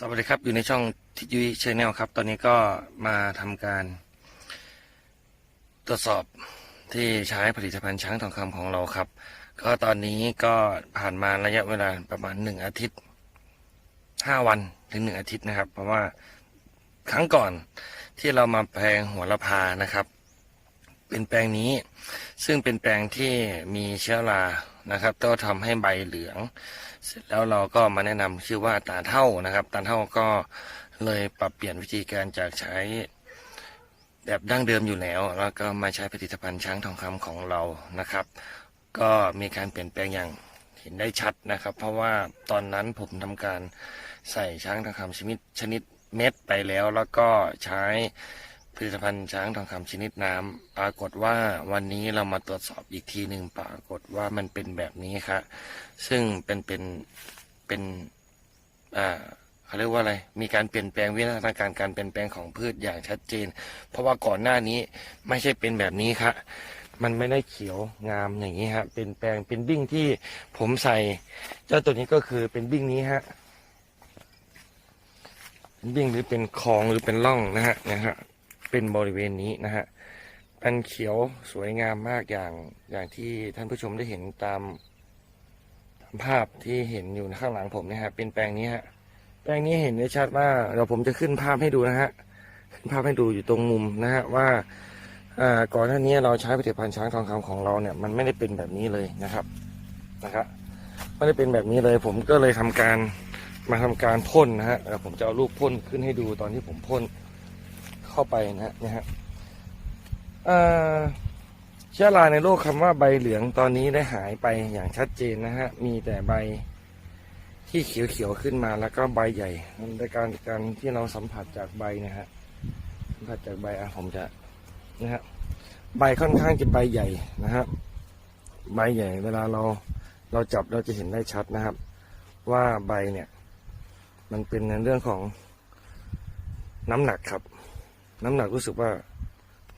สวัสดีครับอยู่ในช่องทิยุ้ยชแนลครับ ตอนนี้ก็มาทำการ ตรวจสอบที่ใช้ผลิตภัณฑ์ช้างทองคำของเราครับ ก็ตอนนี้ก็ผ่านมาระยะเวลาประมาณหนึ่งอาทิตย์ห้าวันถึงหนึ่งอาทิตย์นะครับ เพราะว่าครั้งก่อนที่เรามาแปลงหัวละพานะครับ เป็นแปลงนี้ ซึ่งเป็นแปลงที่มีเชื้อรานะครับก็ทำให้ใบเหลือง เสร็จแล้วเราก็มาแนะนำชื่อว่าตาเท่านะครับ ตาเท่าก็เลยปรับเปลี่ยนวิธีการจากใช้แบบดั้งเดิมอยู่แล้ว แล้วก็มาใช้ผลิตภัณฑ์ช้างทองคำของเรานะครับ ก็มีการเปลี่ยนแปลงอย่างเห็นได้ชัดนะครับ เพราะว่าตอนนั้นผมทำการใส่ช้างทองคำชนิดชนิดเม็ดไปแล้ว แล้วก็ใช้ ผลิตภัณฑ์ช้างทองคำชนิดน้ำปรากฏว่าวันนี้เรามาตรวจสอบอีกทีหนึ่งปรากฏว่ามันเป็นแบบนี้ครับซึ่งเป็นเป็นเป็นอ่าเขาเรียกว่าอะไร มีการเปลี่ยนแปลงวิวัฒนาการการเปลี่ยนแปลงของพืชอย่างชัดเจน เพราะว่าก่อนหน้านี้ไม่ใช่เป็นแบบนี้ครับมันไม่ได้เขียวงามอย่างนี้ฮะ เป็นแปลงเป็นบิ้งที่ผมใส่ เจ้าตัวนี้ก็คือเป็นบิ้งนี้ฮะ เป็นบิ้งหรือเป็นคลองหรือเป็นร่องนะฮะนะฮะ เป็นบริเวณนี้นะฮะมันเขียวสวยงามมากอย่างอย่างที่ท่านผู้ชมได้เห็นตามภาพที่เห็นอยู่ข้างหลังผมเนะฮะเป็นแปลงนี้ฮะแปลงนี้เห็นได้ชัดว่าเดี๋ยวผมจะขึ้นภาพให้ดูนะฮะขึ้นภาพให้ดูอยู่ตรงมุมนะฮะว่าอ่าก่อนหน้านี้เราใช้ผลิตภัณฑ์ช้างทองคำของเราเนี่ยมันไม่ได้เป็นแบบนี้เลยนะครับนะครับไม่ได้เป็นแบบนี้เลย ผมก็เลยทำการมาทำการพ่นนะฮะเดี๋ยวผมจะเอารูปพ่นขึ้นให้ดูตอนที่ผมพ่น เข้าไปนะฮะนะฮะเชื้อราในโลกคำว่าใบเหลืองตอนนี้ได้หายไปอย่างชัดเจนนะฮะ มีแต่ใบที่เขียวๆขึ้นมาแล้วก็ใบใหญ่ในการการที่เราสัมผัสจากใบนะฮะสัมผัสจากใบอะผมจะนะฮะใบค่อนข้างจะใบใหญ่นะฮะใบใหญ่ เวลาเราเราจับเราจะเห็นได้ชัดนะครับ ว่าใบเนี่ย มันเป็นในเรื่องของน้ำหนักครับ น้ำหนักรู้สึกว่า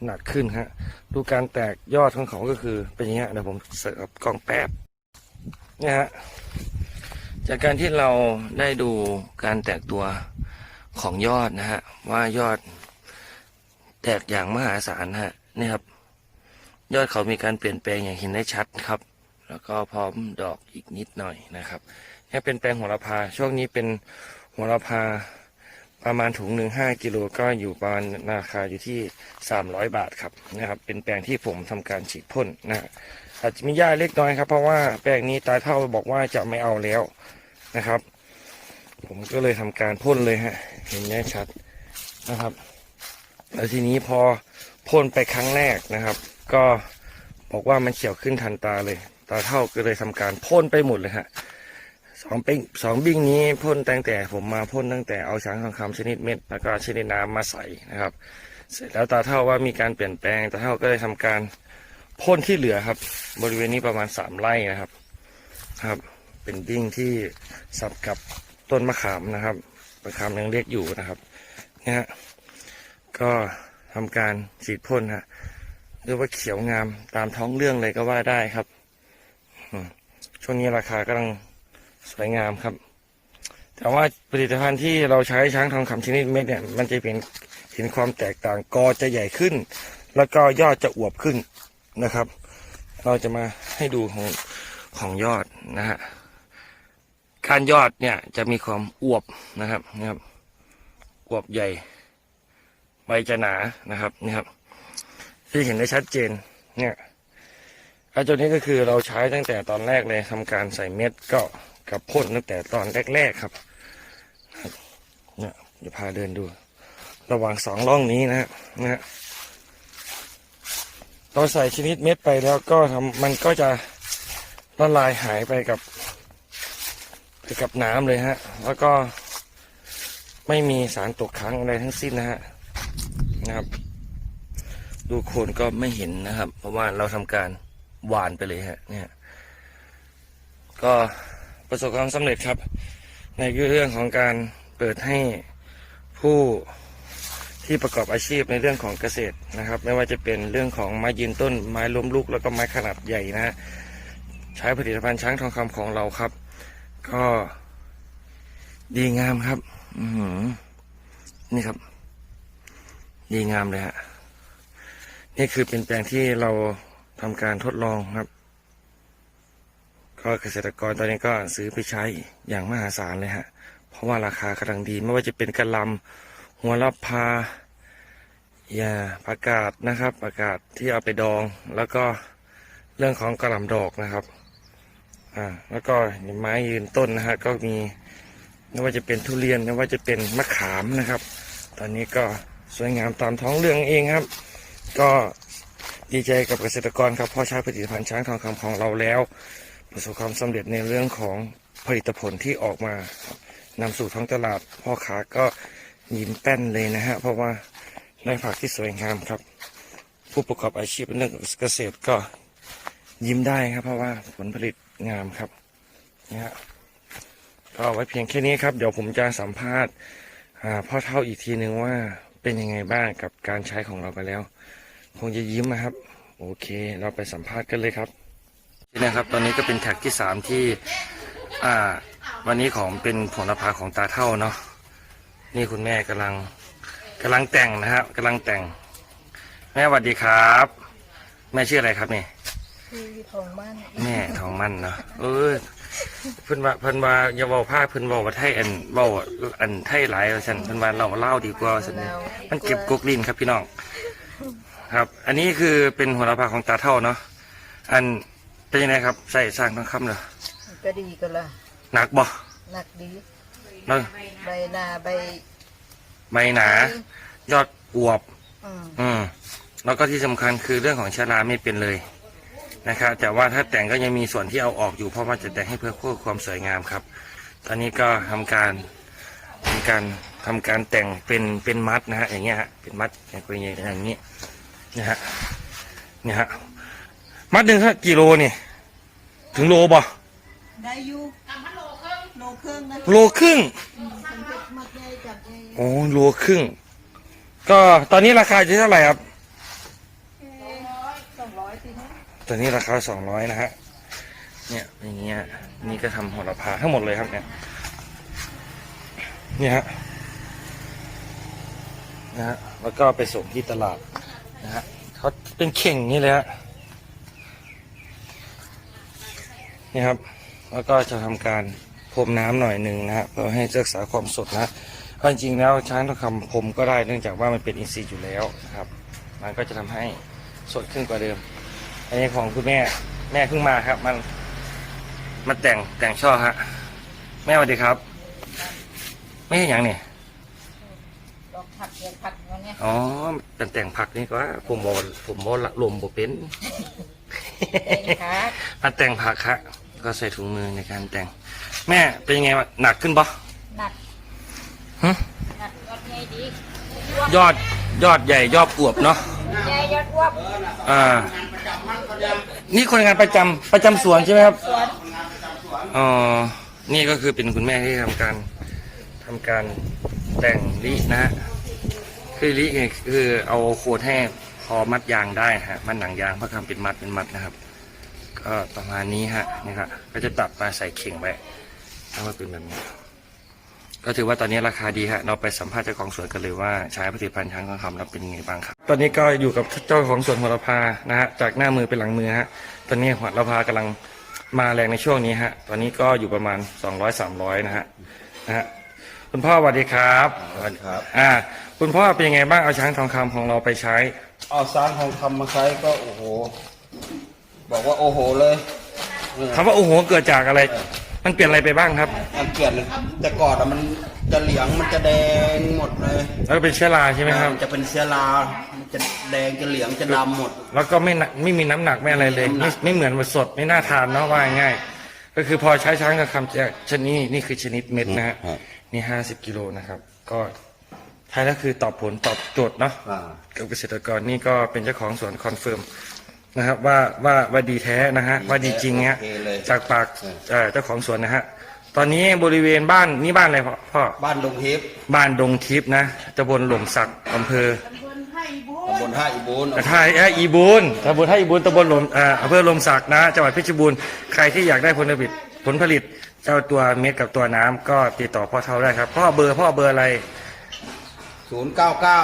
หนักขึ้นฮะ ดูการแตกยอดของเขาก็คือเป็นอย่างเงี้ยเดี๋ยวผมเสิร์ฟกล้องแป๊บเนี่ยฮะจากการที่เราได้ดูการแตกตัวของยอดนะฮะ ว่ายอดแตกอย่างมหาศาลฮะนี่ครับ ยอดเขามีการเปลี่ยนแปลงอย่างเห็นได้ชัดครับ แล้วก็พร้อมดอกอีกนิดหน่อยนะครับนี่เป็นแปลงโหระพาช่วงนี้เป็นโหระพา ประมาณถุงหนึ่งห้ากิโลก็อยู่ประมาณราคาอยู่ที่สามร้อยบาทครับนะครับเป็นแปลงที่ผมทำการฉีดพ่นนะอาจจะมีหญ้าเล็กน้อยครับ เพราะว่าแปลงนี้ตาเท่าบอกว่าจะไม่เอาแล้วนะครับ ผมก็เลยทำการพ่นเลยฮะ เห็นแน่ชัดนะครับแล้วทีนี้พอพ่นไปครั้งแรกนะครับ ก็บอกว่ามันเขียวขึ้นทันตาเลย ตาเท่าก็เลยทำการพ่นไปหมดเลยฮะ สองปิ้งสองบิ้งนี้พ่นตั้งแต่ผมมาพ่นตั้งแต่เอาช้างทองคำชนิดเม็ดแล้วก็ชนิดน้ำมาใส่นะครับ เสร็จแล้วตาเท่าว่ามีการเปลี่ยนแปลงตาเท่าก็เลยทำการพ่นที่เหลือครับ บริเวณนี้ประมาณสามไร่นะครับครับ เป็นบิ้งที่สับกับต้นมะขามนะครับมะขามยังเล็กอยู่นะครับนะฮะก็ทำการฉีดพ่นฮะเรียกว่าเขียวงามตามท้องเรื่องเลยก็ว่าได้ครับช่วงนี้ราคากำลัง สวยงามครับ แต่ว่าผลิตภัณฑ์ที่เราใช้ช้างทองคำชนิดเม็ดเนี่ยมันจะเป็นเห็นความแตกต่างกอจะใหญ่ขึ้น แล้วก็ยอดจะอวบขึ้นนะครับ เราจะมาให้ดูของของยอดนะฮะการยอดเนี่ยจะมีความอวบนะครับนะครับอวบใหญ่ใบจะหนานะครับนี่ครับ ที่เห็นได้ชัดเจนเนี่ยไอ้ตัวนี้ก็คือเราใช้ตั้งแต่ตอนแรกเลยทำการใส่เม็ดก็ กับพ่นตั้งแต่ตอนแรก ๆครับเนี่ยเดี๋ยวพาเดินดู ระหว่างสองร่องนี้นะฮะนะฮะเราใส่ชนิดเม็ดไปแล้วก็ทำมันก็จะละลายหายไปกับ ไปกับน้ำเลยฮะ แล้วก็ไม่มีสารตกค้างอะไรทั้งสิ้นนะฮะนะครับ ดูโคนก็ไม่เห็นนะครับ เพราะว่าเราทำการหวานไปเลยฮะ เนี่ย ก็ ประสบความสำเร็จครับ ในเรื่องของการเปิดให้ผู้ที่ประกอบอาชีพในเรื่องของเกษตรนะครับ ไม่ว่าจะเป็นเรื่องของไม้ยืนต้น ไม้ล้มลุกแล้วก็ไม้ขนาดใหญ่นะ ใช้ผลิตภัณฑ์ช้างทองคำของเราครับ ก็ดีงามครับ อืนี่ครับ ดีงามเลยฮะนี่คือเป็นแปลงที่เราทำการทดลองครับ ก็เกษตรกรตอนนี้ก็ซื้อไปใช้อย่างมหาศาลเลยฮะ เพราะว่าราคากำลังดีไม่ว่าจะเป็นกระลำหัวละพายาประกาศนะครับประกาศที่เอาไปดอง แล้วก็เรื่องของกระลำดอกนะครับอ่าแล้วก็ไม้ยืนต้นนะฮะก็มีไม่ว่าจะเป็นทุเรียนไม่ว่าจะเป็นมะขามนะครับ ตอนนี้ก็สวยงามตามท้องเรื่องเองครับ ก็ดีใจกับเกษตรกรครับเพอใช้ผลิตภัณฑ์ช้างทองคำของเราแล้ว ประสบความสำเร็จในเรื่องของผลิตผลที่ออกมานำสู่ท้องตลาดพ่อค้าก็ยิ้มแป้นเลยนะฮะ เพราะว่าได้ผักที่สวยงามครับ ผู้ประกอบอาชีพเรื่องเกษตรก็ยิ้มได้ครับ เพราะว่าผลผลิตงามครับนะฮะก็เอาไว้เพียงแค่นี้ครับ เดี๋ยวผมจะสัมภาษณ์พ่อเท่าอีกทีหนึ่งว่าเป็นยังไงบ้างกับการใช้ของเราไปแล้ว คงจะยิ้มนะครับ โอเค เราไปสัมภาษณ์กันเลยครับ นี่นะครับตอนนี้ก็เป็นแท็กที่สามที่อ่าวันนี้ของเป็นผลพาของตาเท่าเนาะนี่คุณแม่กำลังกำลังแต่งนะครับกำลังแต่ง แม่สวัสดีครับ แม่ชื่ออะไรครับนี่คือทองบ้านแม่ทองมั่นเนาะเออเพิ่นว่าเพิ่นว่าอย่าเว้าผ้าเพิ่นเว้าว่าไทยอันเว้าอันไทยหลายว่าซั่นเพิ่นว่าเราเล่าดีกว่าว่าซั่นนี่มันเก็บกกลิ้นครับพี่น้อง ครับ อันนี้คือเป็นหัวละพาของตาเท่าเนาะอัน เป็นยังไงครับใส่สร้างทองคำเหรอก็ดีก็ละหนักบ่หนักดี เนาะใบหนาใบใบหนา ยอดอวบ อืมอืมแล้วก็ที่สำคัญคือเรื่องของชะลาไม่เป็นเลยนะครับแต่ว่าถ้าแต่งก็ยังมีส่วนที่เอาออกอยู่เพราะว่าจะแต่งให้เพื่อเพื่อความสวยงามครับ ตอนนี้ก็ทำการทำการทำการแต่งเป็นเป็นมัดนะฮะอย่างเงี้ยฮะเป็นมัดอย่างเป็นอย่างนี้นะฮะเนี่ยฮะ มัดหนึ่งฮะกี่โลนี่ ถึงโลบ่ได้อยู่โลครึ่งโลครึ่งนะโลครึ่งอืมเป็นเพชรมัดใหญ่จับใหญ่โอ้โลครึ่ง ก็ตอนนี้ราคาอยู่เท่าไหร่ครับสองร้อยสิฮะตัวนี้ราคาสองร้อยนะฮะเนี่ยอย่างเงี้ยนี่ก็ทำโหระพาทั้งหมดเลยครับเนี่ยเนี่ยฮะนะฮะแล้วก็ไปส่งที่ตลาดนะฮะเขาเป็นเข่งอย่างนี่เลยฮะ นี่ครับ แล้วก็จะทำการพรมน้ำหน่อยหนึ่งนะฮะเพื่อให้รักษาความสดนะเพราะจริงๆแล้วช้างทองคำพรมก็ได้เนื่องจากว่ามันเป็นอินทรีย์อยู่แล้วนะครับ มันก็จะทำให้สดขึ้นกว่าเดิม อันนี้ของคุณแม่แม่เพิ่งมาครับ มันมาแต่งแต่งช่อฮะแม่สวัสดีครับ ไม่ใช่อย่างนี่ดอกผักเดียวผักวันเนี้ยอ๋อแต่งแต่งผักนี่ก็ผมบอกผมบอกละลมบ่เป็นเองครับมาแต่งผักฮะ ก็ใส่ถุงมือในการแต่ง แม่เป็นยังไงวะหนักขึ้นปะหนักหึหนักยอดใหญ่ดียอดยอดใหญ่ยอดอวบเนาะใหญ่ยอดอ้วบอ่า นี่คนงานประจำประจำสวนใช่ไหมครับ สวนอ๋อ นี่ก็คือเป็นคุณแม่ที่ทำการทำการแต่งลินะฮะคือลิเนี่ยคือเอาโคดให้พอมัดยางได้ฮะมันหนังยางเพื่อทำเป็นมัดเป็นมัดนะครับ ก็ประมาณนี้ฮะนี่ครับก็จะตัดมาใส่เข่งไว้ถ้าว่าเป็นแบบนี้ ก็ถือว่าตอนนี้ราคาดีฮะเราไปสัมภาษณ์เจ้าของสวนกันเลยว่าใช้ผลิตภัณฑ์ช้างทองคำแล้วเป็นยังไงบ้างครับ ตอนนี้ก็อยู่กับเจ้าของสวนหัวละพานะฮะจากหน้ามือเป็นหลังมือฮะตอนนี้หัวละพากำลังมาแรงในช่วงนี้ฮะ ตอนนี้ก็อยู่ประมาณ 200 300 นะฮะนะฮะคุณพ่อสวัสดีครับสวัสดีครับ อ่า คุณพ่อเป็นยังไงบ้างเอาช้างทองคำของเราไปใช้ เอาสารทองคำมาใช้ก็โอ้โห บอกว่าโอ้โหเลยเออคำว่าโอ้โหเกิดจากอะไร มันเปลี่ยนอะไรไปบ้างครับ มันเปลี่ยนแต่ก่อนอะมันจะเหลืองมันจะแดงหมดเลย แล้วก็เป็นเชื้อราใช่ไหมครับมันจะเป็นเชื้อรามันจะแดงจะเหลืองจะดำหมด แล้วก็ไม่หนักไม่มีน้ำหนักไม่อะไรเลย ไม่มีน้ำหนัไม่กไม่เหมือนมันสดไม่น่าทานเนาะว่าง่ายๆก็คือพอใช้ช้างทองคำจะชนิดนี่คือชนิดเม็ดนะฮะนี่ห้าสิบกิโลนะครับ ก็ท้ายแล้วคือตอบผลตอบโจทย์เนาะอ่ากับเกษตรกรนี่ก็เป็นเจ้าของสวนคอนเฟิร์ม นะครับว่าว่าว่าดีแท้นะฮะว่าดีจริงเนี้ยโอเคเลย จากปากเออเอ่อเจ้าของสวนนะฮะตอนนี้บริเวณบ้านนี่บ้านอะไรพ่อพ่อบ้านดงทิพย์บ้านดงทิพย์นะตำบลหล่มสักอำเภอ ตำบลท่าอีบูนท่าเอ่ออีบูนตำบลท่าอีบูนตำบลหลมเอ่ออำเภอหลมสักนะ จังหวัดเพชรบูรณ์ ใครที่อยากได้ผลผลิต ผลผลิต เจ้าตัวเม็ดกับตัวน้ำก็ติดต่อพ่อเท่าได้ครับ พ่อเบอร์พ่อเบอร์อะไร ศูนย์เก้าเก้า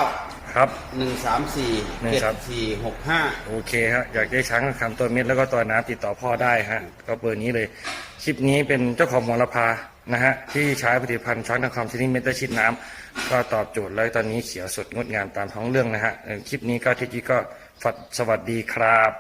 ครับ หนึ่งสามสี่หนึ่งเจ็ดสาม สี่หกห้า โอเคฮะอยากได้ช้างคำตัวเม็ดแล้วก็ตัวน้ำติดต่อพ่อได้ฮะก็เบอร์นี้เลยคลิปนี้เป็นเจ้าของมรพานะฮะที่ใช้ผลิตภัณฑ์ช้างทองคำชนิดเม็ดและชิดน้ำก็ตอบโจทย์แล้วตอนนี้เขียวสดงดงามตามท้องเรื่องนะฮะเออคลิปนี้ก็ที่จีก็ฝัดสวัสดีครับ